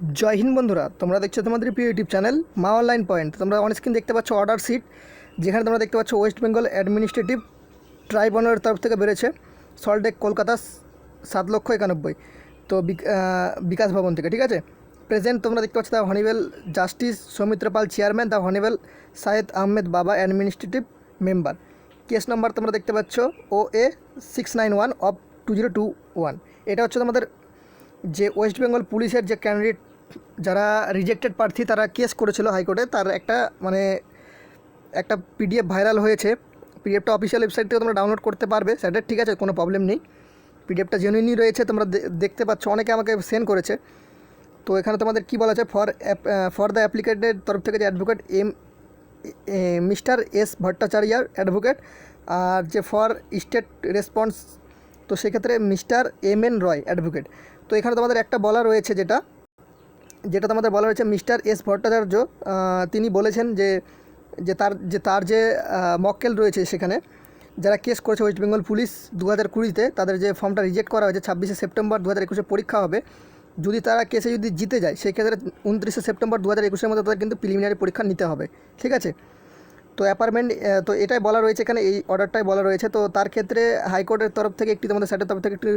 জয় হিন্দ বন্ধুরা, তোমরা দেখছ তোমাদের প্রিয় YouTube channel Maa online point. তোমরা অন স্ক্রিন দেখতে পাচ্ছ অর্ডার সিট যেখানে তোমরা দেখতে পাচ্ছ ওয়েস্ট বেঙ্গল অ্যাডমিনিস্ট্রেটিভ ট্রাইব্যুনালের তরফ থেকে বেরোছে সল্টেক কলকাতা, সাত লক্ষ একানব্বই। তো বিকাশ ভবন থেকে, ঠিক আছে? প্রেজেন্ট তোমরা দেখতে পাচ্ছ the honourable justice Soumitra Pal chairman the honourable Sayed Ahmed Baba administrative member case number তোমরা দেখতে পাচ্ছ O A six nine one of two zero two one এটা হচ্ছে তোমাদের যে ওয়েস্ট বেঙ্গল পুলিশের যে ক্যান্ডিডেট, যারা রিজেক্টেড প্রার্থী তারা কেস করেছিল হাইকোর্টে, তার একটা মানে একটা পিডিএফ ভাইরাল হয়েছে। পিডিএফটা অফিসিয়াল ওয়েবসাইট থেকে তোমরা ডাউনলোড করতে পারবে, সেটা ঠিক আছে, কোনো প্রবলেম নেই। পিডিএফটা জেনুইনই রয়েছে, তোমরা দেখতে পাচ্ছ, অনেকে আমাকে সেন্ড করেছে। তো এখানে তোমাদের কি বলা আছে? ফর ফর দ্য অ্যাপ্লিকেটের তরফ থেকে যে অ্যাডভোকেট এম মিস্টার এস ভট্টাচার্যার অ্যাডভোকেট আর যে ফর স্টেট রেসপন্স তো সেক্ষেত্রে Mr M N Roy advocate তো এখানে তোমাদের একটা বলা রয়েছে যেটা যেটা তোমাদের বলা রয়েছে মিস্টার এস ভট্টাচার্য তিনি বলেছেন যে যে তার যে তার যে মক্কেল রয়েছে সেখানে, যারা কেস করেছে ওয়েস্ট বেঙ্গল পুলিশ দু হাজার কুড়িতে, তাদের যে ফর্মটা রিজেক্ট করা হয়েছে ছাব্বিশে সেপ্টেম্বর দু হাজার একুশে পরীক্ষা হবে। যদি তারা কেসে যদি জিতে যায়, সেক্ষেত্রে উনত্রিশে সেপ্টেম্বর দু হাজার একুশের মধ্যে তাদের কিন্তু প্রিলিমিনারি পরীক্ষা নিতে হবে, ঠিক আছে? তো অ্যাপার্টমেন্ট তো এটাই বলা রয়েছে এখানে, এই অর্ডারটাই বলা রয়েছে। তো তার ক্ষেত্রে হাইকোর্টের তরফ থেকে একটি, তোমাদের স্যাটের তরফ থেকে একটি,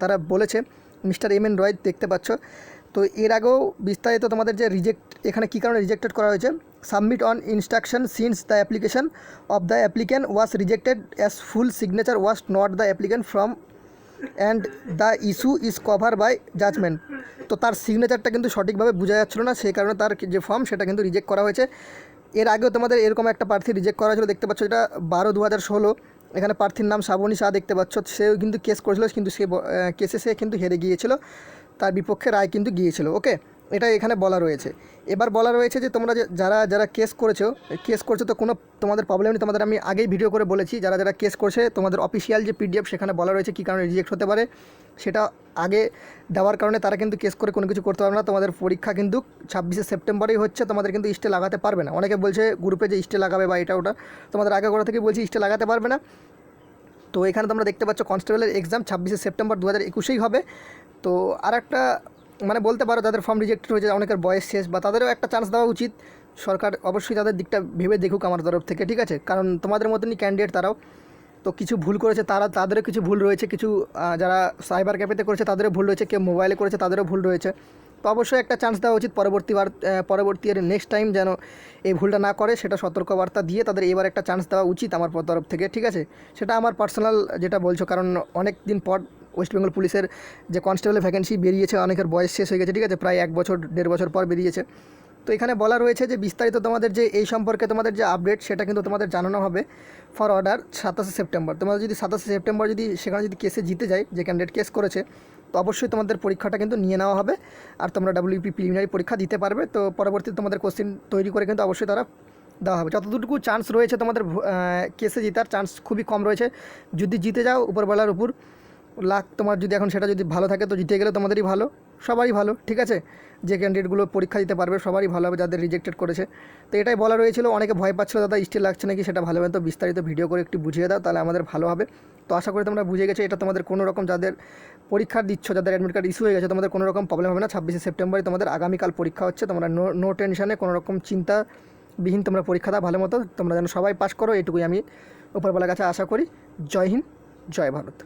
তারা বলেছে মিস্টার এম এন রয় দেখতে পাচ্ছ। তো এর আগেও বিস্তারিত তোমাদের যে রিজেক্ট এখানে কী কারণে রিজেক্টেড করা হয়েছে? Submit on instruction since the application of the applicant was rejected as full signature was not the applicant from and the issue is cover by judgment তো তার সিগনেচারটা কিন্তু সঠিকভাবে বোঝা যাচ্ছিল না, সেই কারণে তার যে ফর্ম সেটা কিন্তু রিজেক্ট করা হয়েছে। এর আগেও তোমাদের এরকম একটা প্রার্থী রিজেক্ট করা হয়েছিল, দেখতে পাচ্ছ এটা বারো দু হাজার ষোলো। এখানে প্রার্থীর নাম শ্রাবণী শাহ দেখতে পাচ্ছ। সেও কিন্তু কেস করেছিল, কিন্তু সে কেসে সে কিন্তু হেরে গিয়েছিল। তার বিপক্ষে রায় কিন্তু গিয়েছিল ওকে এটা এখানে বলা রয়েছে। এবার বলা রয়েছে যে তোমরা যারা যারা কেস করেছ কেস করছ তো কোনো তোমাদের প্রবলেম নেই, তোমাদের আমি আগেই ভিডিও করে বলেছি, যারা যারা কেস করছে, তোমাদের অফিসিয়াল যে পিডিএফ সেখানে বলা রয়েছে কী কারণে রিজেক্ট হতে পারে, সেটা আগে দেওয়ার কারণে তারা কিন্তু কেস করে কোনো কিছু করতে পারবে না, তোমাদের পরীক্ষা কিন্তু ছাব্বিশে সেপ্টেম্বরেই হচ্ছে, তোমাদের কিন্তু স্টে লাগাতে পারবে না। অনেকে বলছে গ্রুপে যে স্টে লাগাবে বা এটা, ওটা, তোমাদের আগে করা থেকে বলছি স্টে লাগাতে পারবে না। তো এখানে তোমরা দেখতে পাচ্ছ কনস্টেবলের এক্সাম ছাব্বিশে সেপ্টেম্বর দু হাজার একুশেই হবে। তো আর একটা মানে বলতে পারো যাদের ফর্ম রিজেক্টেড হয়েছে, অনেকের বয়স শেষ, বা তাদেরও একটা চান্স দেওয়া উচিত। সরকার অবশ্যই তাদের দিকটা ভেবে দেখুক আমার তরফ থেকে, ঠিক আছে? কারণ তোমাদের মতনই ক্যান্ডিডেট তারাও। তো কিছু ভুল করেছে, তারা, তাদেরও কিছু ভুল রয়েছে, কিছু যারা সাইবার ক্যাফেতে করেছে, তাদেরও ভুল রয়েছে, কেউ মোবাইলে করেছে, তাদেরও ভুল রয়েছে। তো অবশ্যই একটা চান্স দেওয়া উচিত পরবর্তীবার পরবর্তী এর নেক্সট টাইম যেন এই ভুলটা না করে, সেটা সতর্কবার্তা দিয়ে তাদের এবার একটা চান্স দেওয়া উচিত আমার তরফ থেকে, ঠিক আছে? সেটা আমার পার্সোনাল যেটা বলছো, কারণ অনেক দিন পর ওয়েস্ট বেঙ্গল পুলিশের যে কনস্টেবলের ভ্যাকেন্সি বেরিয়েছে, অনেকের বয়স শেষ হয়ে গেছে, ঠিক আছে? প্রায় এক বছর, দেড় বছর পর বেরিয়েছে। তো এখানে বলা রয়েছে যে, বিস্তারিত তোমাদের যে এই সম্পর্কে তোমাদের যে আপডেট সেটা কিন্তু তোমাদের জানানো হবে ফর অর্ডার সাতাশে সেপ্টেম্বর। তোমাদের যদি সাতাশে সেপ্টেম্বর যদি, সেখানে যদি কেসে জিতে যায়, যে ক্যান্ডিডেট কেস করেছে, তো অবশ্যই তোমাদের পরীক্ষাটা কিন্তু নিয়ে নেওয়া হবে আর তোমরা ডাব্লিউপি প্রিলিমিনারি পরীক্ষা দিতে পারবে। তো পরবর্তীতে তোমাদের কোশ্চেন তৈরি করে কিন্তু অবশ্যই তারা দেওয়া হবে। যতটুকু চান্স রয়েছে তোমাদের কেসে জেতার চান্স খুবই কম রয়েছে। যদি জিতে যাও উপরবেলার উপর লাখ তোমার যদি এখন সেটা যদি ভালো থাকে তো জিতে গেলে তোমাদেরই ভালো, সবারই ভালো, ঠিক আছে? যে ক্যান্ডিডেটগুলো পরীক্ষা দিতে পারবে সবারই ভালো হবে, যাদের রিজেক্টেড করেছে। তো এটাই বলা রয়েছিল, অনেকে ভয় পাচ্ছিল, দাদা স্টিল লাগছে নাকি সেটা ভালো হবে তো বিস্তারিত ভিডিও করে একটু বুঝিয়ে দাও, তাহলে আমাদের ভালো হবে। তো আশা করি তোমরা বুঝে গেছো, এটা তোমাদের কোনো রকম যাদের পরীক্ষা দিচ্ছ, যাদের অ্যাডমিট কার্ড ইস্যু হয়ে গেছে, তোমাদের কোনো রকম প্রবলেম হবে না। ছাব্বিশে সেপ্টেম্বরে তোমাদের আগামীকাল পরীক্ষা হচ্ছে, তোমরা নো নো টেনশনে কোনো রকম চিন্তা বিহীন তোমরা পরীক্ষা দাও, ভালো মতো তোমরা যেন সবাই পাস করো, এটুকুই আমি উপরবেলার কাছে আশা করি। জয় হিন্দ, জয় ভারত।